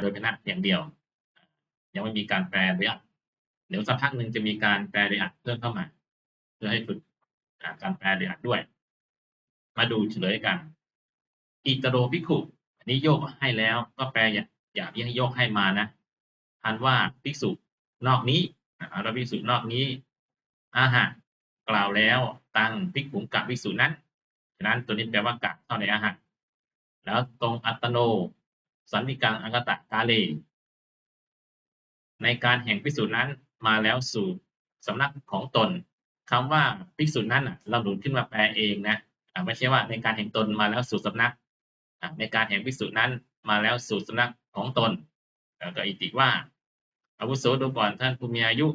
โดยพนะอย่างเดียว ยังไม่มีการแปลโดยอัดเดี๋ยวสักพักหนึ่งจะมีการแปลโดยอัดเพิ่มเข้ามา เพื่อให้ฝึกการแปลโดยอัดด้วย มาดูเฉลยกันอิตโรภิกขุอันนี้โยกให้แล้วก็แปลอย่าอย่าที่ให้โยกให้มานะอันว่าภิกษุนอกนี้อ่าเราภิกษุนอกนี้อาหะกล่าวแล้วตังภิกขุกับภิกษุนั้นฉะนั้นตัวนี้แปลว่ากะเท่าในอาหะแล้วตรงอัตโน สันติกังอังกตะกาเล ในการแห่งภิกษุนั้นมาแล้วสู่สำนักของตนคำว่าภิกษุนั้นเราดูขึ้นมาแปลเองนะไม่ใช่ว่าในการแห่งตนมาแล้วสู่สำนักในการแห่งภิกษุนั้นมาแล้วสู่สำนักของตนแล้วก็อิติว่า อาวุโสดูก่อนท่านผู้มีอายุ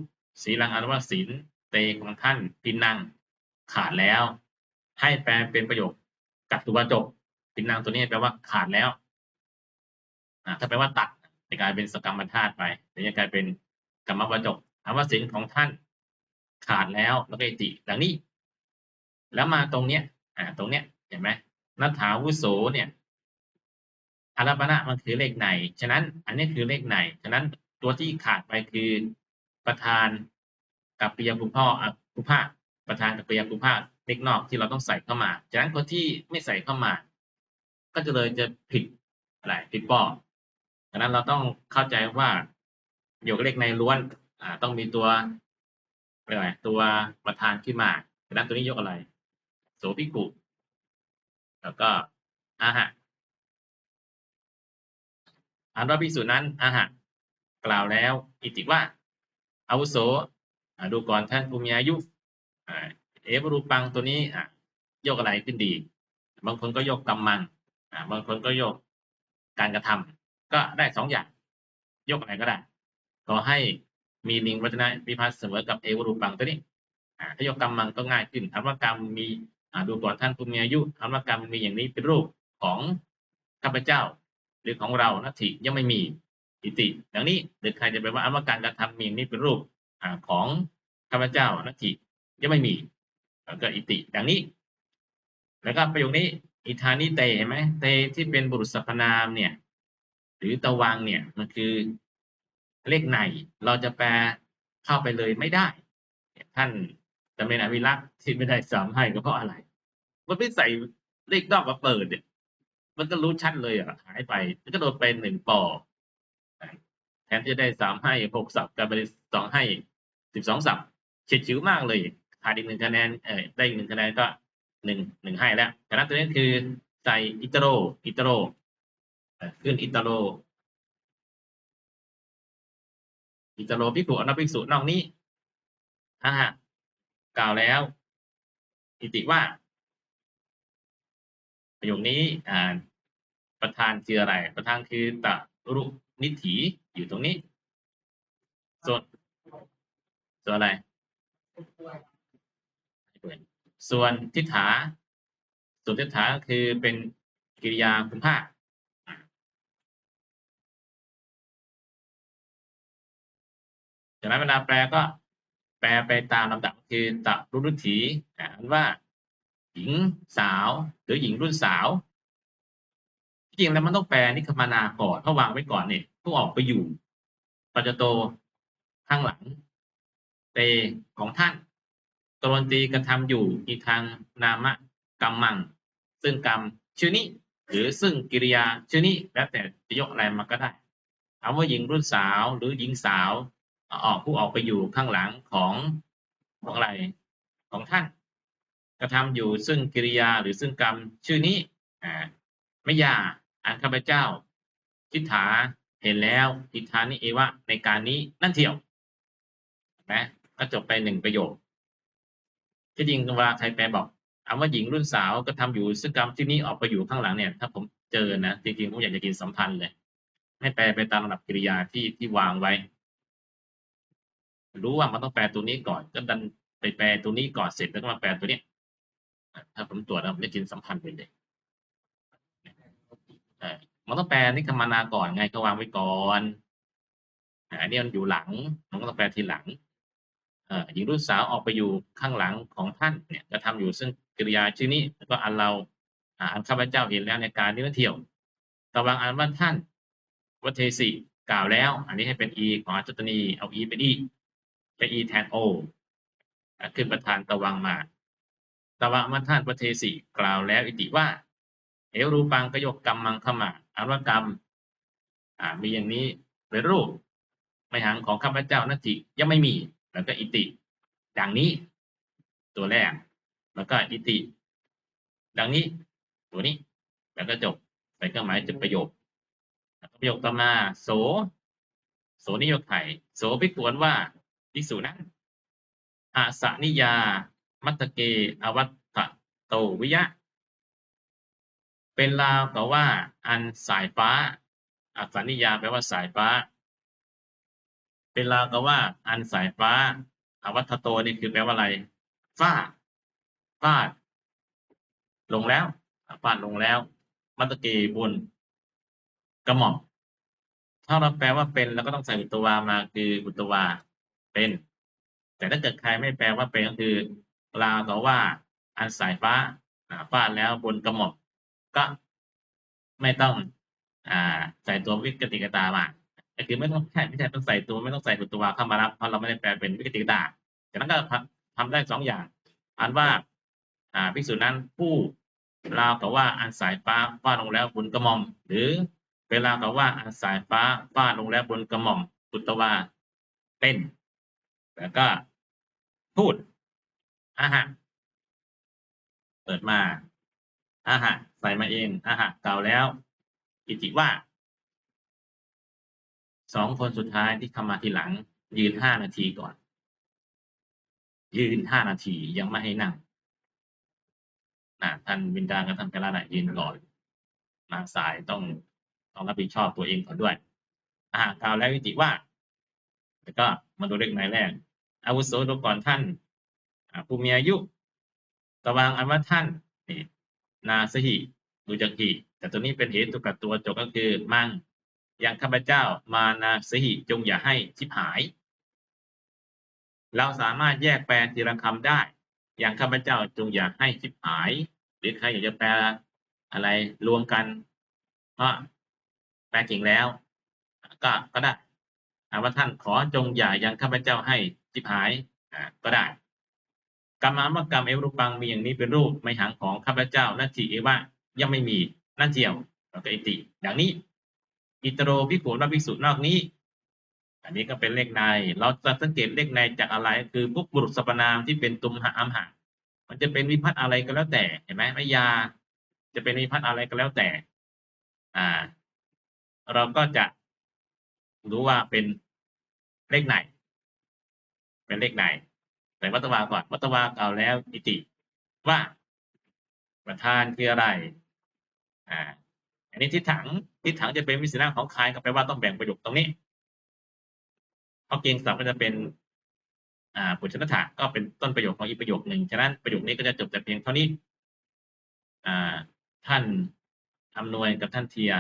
ศีลังอนุวัศีลเตของท่านปินังขาดแล้ว ให้แปลเป็นประโยคกัตตุวจกปินังตัวนี้แปลว่าขาดแล้ว ถ้าแปลว่าตัดจะกลายเป็นสกรรมธาตุไปหรือจะกลายเป็นกรรมวจกถามว่าศีลของท่านขาดแล้วแล้วก็อิติดังนี้ แล้วมาตรงเนี้ย อ่า ตรงเนี้ยเห็นไหมนัทธาวุโสเนี่ยอารปณะมันคือเลขไหน ฉะนั้น อันนี้คือเลขไหน ฉะนั้นตัวที่ขาดไปคือประธานกับปิยภูพ่ออะภูภาคประธานกับปิยภูภาคเลขนอกที่เราต้องใส่เข้ามา ฉะนั้นคนที่ไม่ใส่เข้ามา ก็จะเลยจะผิดอะไรผิดปอ กฉะนั้นเราต้องเข้าใจว่าโยกเลขในล้วนอ่าต้องมีตัวอะไรตัวประธานขึ้นมาฉะนั้นตัวนี้ยกอะไร โสภิกุแล้วก็อาหะอันว่าภิกษุนั้นอาหะกล่าวแล้ว อิติว่าอาวุโสดูก่อนท่านผู้มีอายุอ่าเอวรูปังตัวนี้อะยกอะไรขึ้นดี บางคนก็ยกกำมังบางคนก็ยกการกระทำ ก็ได้สองอย่าง ยกอะไรก็ได้ขอให้มีลิงวัจนะวิพัฒน์เสมอกับเอวรูปังตัวนี้ถ้ายกกำมังก็ง่ายขึ้นคำว่ากรรมมีดูก่อนท่านผู้มีอายุคำว่ากรรมมีอย่างนี้เป็นรูปของข้าพเจ้า หรือของเรานัตถิยังไม่มีอิติดังนี้หรือใครจะไปว่าอวการกระทำมีอย่างนี้เป็นรูปของข้าพเจ้านัตถิยังไม่มีแล้วก็อิติ ดังนี้ แล้วก็ประโยคนี้อิทานิเตเห็นไหมเตที่เป็นบุรุษสรรพนามเนี่ย หรือตะวังเนี่ยมันคือเลขในเราจะแปลเข้าไปเลยไม่ได้ ท่านจำเป็นอวิรักษ์ที่ไม่ได้สามให้ก็เพราะอะไร มันไม่ใส่เลขนอกมาเปิดเนี่ย มันก็รู้ชัดเลยอะหายไป มันก็โดนไปหนึ่งปอแทนที่จะได้สามให้หกสับกลายเป็นสองให้สิบสองสับเฉียดฉิวมากเลยขาดอีกหนึ่งคะแนนเออได้อีกหนึ่งคะแนนก็หนึ่งหนึ่งให้แล้วฉะตัวนี้คือใส่อิตาโรอิตาโร ขึ้นอิตาโรอิตาโรพิกุอนัภิกษุนอกนี้อ่ากล่าวแล้ว อิติว่า ประโยคนี้อ่าประธานคืออะไร ประธานคือตะรุนิถีอยู่ตรงนี้ส่วนส่วนอะไร ส่วนทิฏฐาส่วนทิฏฐาก็คือเป็นกิริยาคุณภาค จากนั้นเวลาแปลก็แปลไปตามลำดับคือตะรุรุถีอ่านว่า หญิงสาวหรือหญิงรุ่นสาว จริงแล้วมันต้องแปลนิคมนาก่อนเพราะวางไว้ก่อนเนี่ยผู้ออกไปอยู่ปัจจโตข้างหลังเตของท่านตรนตีกระทำอยู่อีกทางนามกรรมัง ซึ่งกรรมชื่อนี้ หรือซึ่งกิริยาชื่อนี้แล้วแต่จะยกอะไรมาก็ได้ถามว่าหญิงรุ่นสาวหรือหญิงสาว ออกผู้ออกไปอยู่ข้างหลังของของอะไรของท่าน กระทำอยู่ซึ่งกิริยาหรือซึ่งกรรมชื่อนี้อ่าไม่ยาอันข้าพเจ้าทิฏฐาเห็นแล้วทิฏฐานิเอวะในการนี้นั่นเที่ยวนะก็จบไปหนึ่งประโยคที่จริงเวลาใครแปลบอกคำว่าหญิงรุ่นสาวก็ทำอยู่ซึ่งกรรมที่นี้ออกไปอยู่ข้างหลังเนี่ย ถ้าผมเจอนะจริงๆผมอยากจะกินสัมพันธ์เลย ให้แปลไปตามระดับกิริยาที่ที่วางไว้ รู้ว่ามันต้องแปลตัวนี้ก่อน ก็ดันไปแปลตัวนี้ก่อนเสร็จแล้วก็มาแปลตัวนี้ถ้าผมตรวจแล้วผมจะกินสัมพันธ์ไปเลยมันต้องแปลนิคมนาก่อนไงก็วางไว้ก่อนอันนี้มันอยู่หลังมันก็ต้องแปลทีหลังหญิงรุ่นสาวออกไปอยู่ข้างหลังของท่านเนี่ยจะทำอยู่ซึ่งกิริยาชื่อนี้ก็อันเราอันข้าพเจ้าเห็นแล้วในการนี้เที่ยวตะวังอันว่าท่านวัเทสิกล่าวแล้ว อันนี้ให้เป็น e ของอาจตนีเอา e เป็น e ใช้ e แทน o อะขึ้นประธานตะวังมา ตะวะมัทธานวัเทสิกล่าวแล้วอิติว่าเอวรูปังกยกกรรมมังขมาอันว่ากรรม อ่า มีอย่างนี้เป็นรูปไม่หังของข้าพเจ้านัตติยังไม่มี แล้วก็อิติ ดังนี้ ตัวแรก แล้วก็อิติ ดังนี้ ตัวนี้ แล้วก็จบใส่เครื่องหมายจุดประโยคประโยคต่อมา โส โสนิยกไข่โสพิกวนว่า ภิกษุนั้นอาสานิยา มัตตเก อวัตตโตวิยะ เป็นลาวกับว่า อันสายฟ้าอาสานิยาแปลว่าสายฟ้า เป็นลาวกับว่า อันสายฟ้า อวัตโตนี่คือแปลว่าอะไรฟาดฟาด ลงแล้วฟาดลงแล้ว มัตตเกบนกระหม่อมถ้าเราแปลว่าเป็นเราก็ต้องใส่อุตวามาคืออุตวา เป็น แต่ถ้าเกิดใครไม่แปลว่าเป็นก็คือลาวต่อว่าอันสายฟ้าฟาดแล้วบนกระหม่อมก็ไม่ต้องอ่าใส่ตัววิกติกตามาก็คือไม่ต้องใช่ไม่ใช่ต้องใส่ตัวไม่ต้องใส่อุตวาเข้ามารับเพราะเราไม่ได้แปลเป็นวิกติกตาจากนั้นก็ทำได้สองอย่าง อันว่าอ่าภิกษุนั้นผู้ลาวกับว่าอันสายฟ้าฟาดลงแล้วบนกระหม่อม หรือเวลากับว่าอันสายฟ้าฟาดลงแล้วบนกระหม่อมอุตวาเป็น แล้วก็พูดอาหะเปิดมาอาหะใส่มาเองอาหะกล่าแล้วอิติว่าสองคนสุดท้ายที่เข้ามาทีหลัง ยืนห้านาทีก่อน ยืนห้านาทียังไม่ให้นั่งนะท่านบินดากับท่านกระละยืนก่อนนาสายต้องต้องรับผิดชอบตัวเองก่อนด้วยอาหากล่าวแล้ววิติว่าแล้วก็มาดูเลขในแรก อาวุโสดูก่อนท่านผู้มีอายุตะวางอันว่าท่านนี่นาสหิดูจากหิแต่ตัวนี้เป็นเหตุกับตัวจบก็คือมั่งอย่างข้าพเจ้ามานาสหิจงอย่าให้ชิบหาย เราสามารถแยกแปลทีละคำได้ อย่างข้าพเจ้าจงอย่าให้ชิบหาย หรือใครอยากจะแปลอะไรรวมกันก็แปลเก่งแล้ว ก็ก็ได้ ว่าท่านขอจงอย่ายังข้าพเจ้าให้ชิบหายก็ได้กรรมามกรรมเอวรูปังมีอย่างนี้เป็นรูปไม่หังของข้าพเจ้านั่นจีเอว่ายังไม่มีนั่นเจียวแล้วก็อิติอย่างนี้ อิตโรพิกุลภิกษุนอกนี้ อันนี้ก็เป็นเลขใน เราจะสังเกตเลขในจากอะไรคือพวกบุรุษสรรพนามที่เป็นตุมหะอัมหะมันจะเป็นวิพัฒน์อะไรก็แล้วแต่เห็นไหมไม่ยา จะเป็นวิพัฒน์อะไรก็แล้วแต่ อ่า เราก็จะรู้ว่าเป็น เลขไหน เป็นเลขไหนใส่วัตวาก่อนวัตวาเก่าแล้วอิติ ว่าประธานคืออะไร อ่า อันนี้ทิศถังทิศถังจะเป็นวิสิณะของใครก็แปลว่าต้องแบ่งประโยคตรงนี้เพราะเกียงศัพท์ก็จะเป็น อ่าปุชนถาก็เป็นต้นประโยคของอีกประโยคหนึ่ง ฉะนั้นประโยคนี้ก็จะจบแต่เพียงเท่านี้ อ่า ท่านอำนวยกับท่านเทีย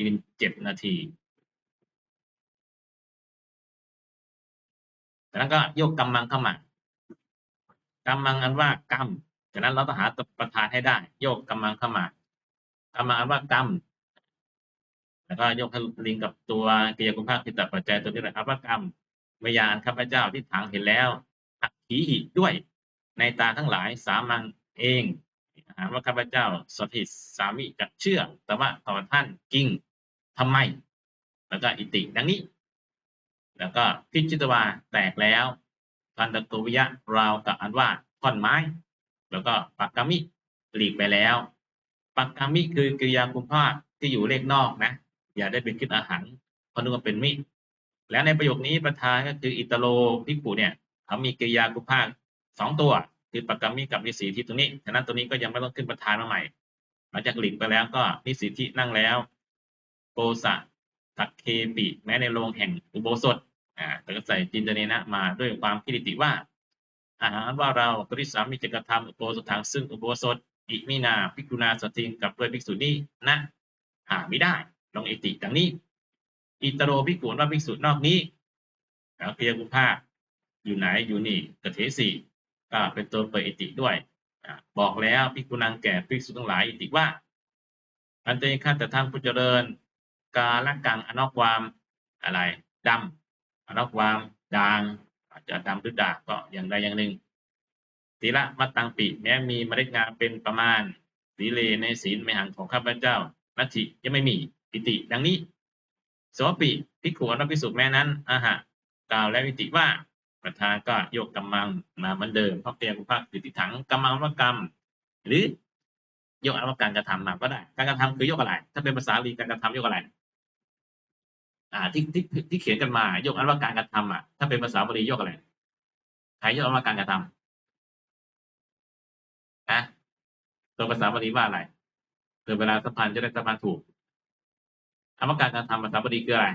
ยืนเจ็ดนาที จากนั้นก็โยกกำมังเข้ามากำมังอันว่ากรรมจากนั้นเราต้องหาตัวประธานให้ได้ โยกกำมังเข้ามากำมังอันว่ากรรมแล้วก็โยกลิงกับตัวกิยากุภาคิตปัจจัยตัวนี้แหละครับว่ากรรมเมยานข้าพเจ้าที่ถังเห็นแล้วอักขีหิด้วย ในตาทั้งหลายสามังเองถาว่าข้าพเจ้าสถิตสามิจะเชื่อ แต่ว่าต่อท่านกิ่งทำไม แล้วก็อิติดังนี้ แล้วก็พิจิตวาแตกแล้วพันตะตุวิยะราวกับอันว่าท่อนไม้ แล้วก็ปักกามิหลีกไปแล้วปักกามิคือกริยาคุมภาคที่อยู่เลขนอกนะ อย่าได้เป็นคิดอาหารเพราะนึกว่าเป็นมิ แล้วในประโยคนี้ประธานก็คืออิตาโลพิกุเนี่ยเขามีกริยาคุมภาคสองตัวคือปักกามิกับนิสีที่ตรงนี้ฉะนั้นตัวนี้ก็ยังไม่ต้องขึ้นประธานมาใหม่หลังจากหลีกไปแล้วก็นิสีที่นั่งแล้วโกสะตักเคปิแม้ในโรงแห่งอุโบสถ อ่าแต่ก็ใส่จินตเนนะมาด้วยความคิดิติว่า อาหารว่าเรากริสามิจกธรรมอุโบสถางซึ่งอุโบสถอิมินาพิกุณาสติงกับด้วยภิกษุนี้นะหาไม่ได้ลองอิติดังนี้ อิตโรภิกขุว่าภิกษุนอกนี้แล้วเพียกุภาอยู่ไหนอยู่นี่กเทสีก็เป็นตัวเปิดอิติด้วยบอกแล้วภิกขุนังแก่ภิกษุทั้งหลายอิติว่าอันเตยข้าแต่ทางผู้เจริญ กาละกังอนอกความอะไรดำอนอความด่าง อาจจะดำหรือด่างก็อย่างใดอย่างหนึ่งศีละมัตตังปิแม้มีเมล็ดงาเป็นประมาณสีเลในศีลไม่หังของข้าพเจ้านัตถิยังไม่มีอิติ ดังนี้สวปิพิขุอนพิสุแม้นั้นอาหะกล่าวแล้วอิติว่าประธานก็โยกกำมังมาเหมือนเดิมเพราะเตรียมภาคติถังกำมังวกรรม หรือยกอันว่าการกระทำมาก็ได้ การกระทำคือยกอะไร ถ้าเป็นภาษาลีการกระทำยกอะไร อ่าที่ที่ที่เขียนกันมายกอันว่าการกระทำอะถ้าเป็นภาษาบาลียกอะไรใครยกอันว่าการกระทำนะตัวภาษาบาลีว่าอะไรเกิดเวลาสัมพันธ์จะได้สัมพันธ์ถูกคำว่าการกระทำภาษาบาลีคืออะไร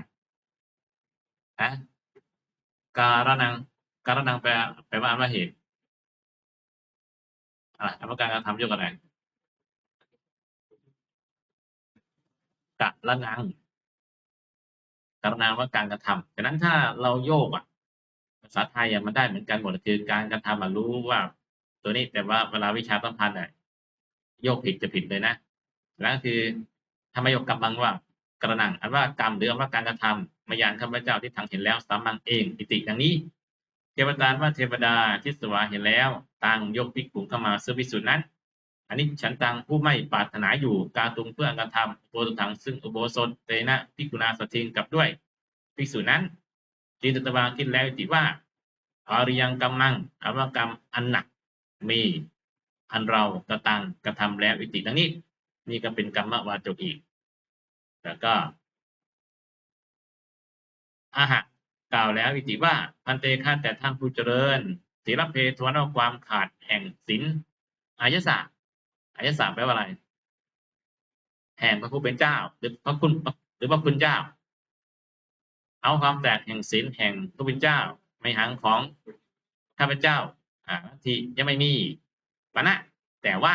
นะการนังการนังแปลแปลว่าอันว่าเหตุอะไรคำว่าการกระทำยกอะไรกะละนัง กรณาว่าการกระทำฉะนั้นถ้าเราโยกอะภาษาไทยอะมันได้เหมือนกันหมดคือการกระทำอะรู้ว่า ตัวนี้แต่ว่าเวลาวิชาสัมพันธ์อะโยกผิดจะผิดเลยนะนั่นคือธรรมโยกกำลังว่ากระนังอันว่ากรรมหรืออันว่าการกระทำมาอย่างข้าพเจ้าที่ทางเห็นแล้วสามังเองอิติดังนี้ เทวดาว่าเทวดาที่สวาเห็นแล้วต่างยกพิกุเข้ามาซื้อพิสูจน์นั้น อันนี้ฉันตังผู้ไม่ปรารถนาอยู่การตุงเพื่อการทำโปรตุถังซึ่งอุโบสถเตนะพิกุณาสทิงกับด้วยภิกษุนั้นจิตตวาคิดแล้วติว่าอริยังกำมังอวกรรมอันหนักมีอันเรากระตังกระทำแล้วอิติดังนี้ นี่ก็เป็นกรรมวาจกอีก แล้วก็อาหะกล่าวแล้วอิติว่าพันเตฆาแต่ท่านผู้เจริญศีลเพทวนความขาดแห่งศีลอายศาส อายศาสแปลว่าอะไร แห่งพระผู้เป็นเจ้า หรือพระคุณหรือพระคุณเจ้า เอาความแตกแห่งศีลแห่งพระผู้เป็นเจ้าไม่หังของข้าพเจ้า อ่าที่ยังไม่มีปณะแต่ว่า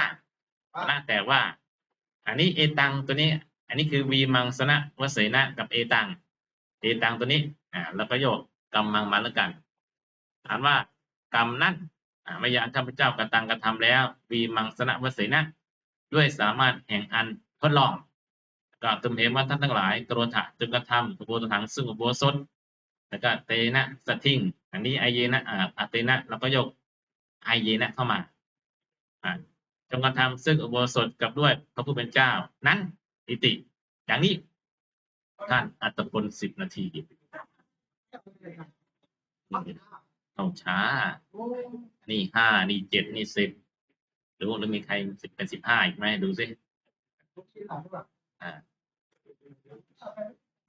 ปณะแต่ว่า อันนี้เอตังตัวนี้ อันนี้คือวีมังสนะวเสนะกับเอตังเอตังตัวนี้ อ่า แล้วก็โยกกรรมมังมาแล้วกันอ่านว่ากรรมนั้น ไม่ยานข้าพเจ้ากระตังกระทำแล้ววีมังสนะวเสนะ ด้วยสามารถแห่งอันทดลองก็ตุมเหมว่าท่านทั้งหลายกรถะจึงกระทำอุโบสถังซึ่งอุโบสถแล้วก็เตนะสทิ้งอันนี้ไอเยนะอ่าอเตนะแล้วก็ยกไอเยนะเข้ามาอ่าจงกระทำซึ่งอุโบสถกับด้วยพระผู้เป็นเจ้า นั้นอิติ อย่างนี้ท่านอัตพลสิบนาที เอาช้า นี่ห้านี่เจ็ดนี่สิบหรือว่าหรือมีใครสิบเป็นสิบห้าอีกไหมดูสิ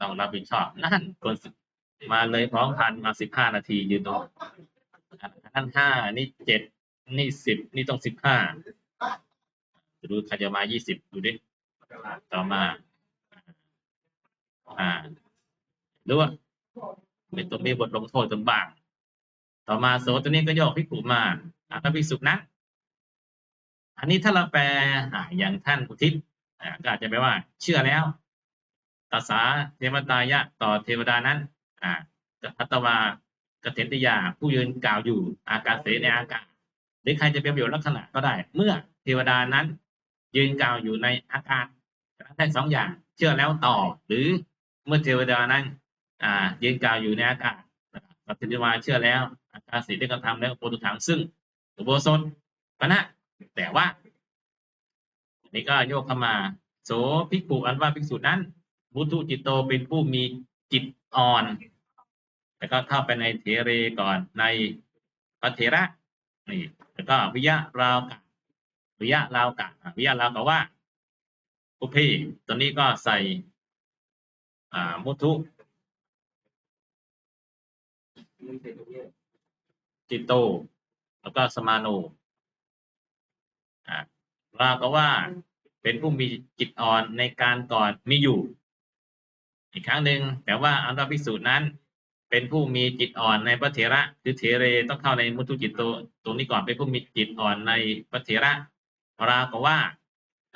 ต้องรับผิดชอบนั่นคนมาเลยพร้อมพันมาสิบห้านาทียืนตรงนั่นห้านี่เจ็ดนี่สิบนี่ต้องสิบห้าดูใครจะมายี่สิบดูดิต่อมาอ่าหรือว่าเป็นตัวมีบทลงโทษจนบ้าง ต่อมาโสตัวนี้ก็โยกพิกุมาอ่าถ้าพิสุนะอันนี้ถ้าเราแปลออย่างท่านอุทิศก็อาจจะแปลว่า เชื่อแล้วตาสาเทวตายะต่อเทวดานั้นอัตวากเถนติยาผู้ยืนกล่าวอยู่ อากาศเสในอากาศหรือใครจะเป็นประโยชน์ลักษณะก็ได้ เมื่อเทวดานั้น ยืนกล่าวอยู่ในอากาศได้สองอย่าง เชื่อแล้วต่อ หรือเมื่อเทวดานั้น อ่ายืนกล่าวอยู่ในอากาศ กัเทวาเชื่อแล้วอากาศสีได้กระทำแล้วโปรตุถังซึ่งอุโบสถปณะแต่ว่านี่ก็โยกเข้ามาโสภิกขุอันว่าภิกษุนั้นบุตุจิตโตเป็นผู้มีจิตอ่อนแล้วก็เข้าไปในเทเรก่อนในพระเถระนี่แล้วก็วิยะราวกะวิยะราวกะวิยะราวกะว่าอุพีตัวนี้ก็ใส่อ่ามุทุ จิตโต แล้วก็สมาโนอ่ารากะว่าเป็นผู้มีจิตอ่อนในการก่อนมีอยู่ อีกครั้งหนึ่งแต่ว่าอันตรพิสูจน์นั้น เป็นผู้มีจิตอ่อนในพระเถระ คือเถเรต้องเข้าในมุทุจิตโต ตรงนี้ก่อนเป็นผู้มีจิตอ่อนในพระเถระรากว่า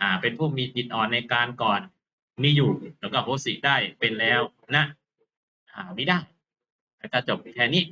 อ่า เป็นผู้มีจิตอ่อนในการก่อนมีอยู่ แล้วก็โหสิได้เป็นแล้วนะ หาไม่ได้ แต่จะจบแค่นี้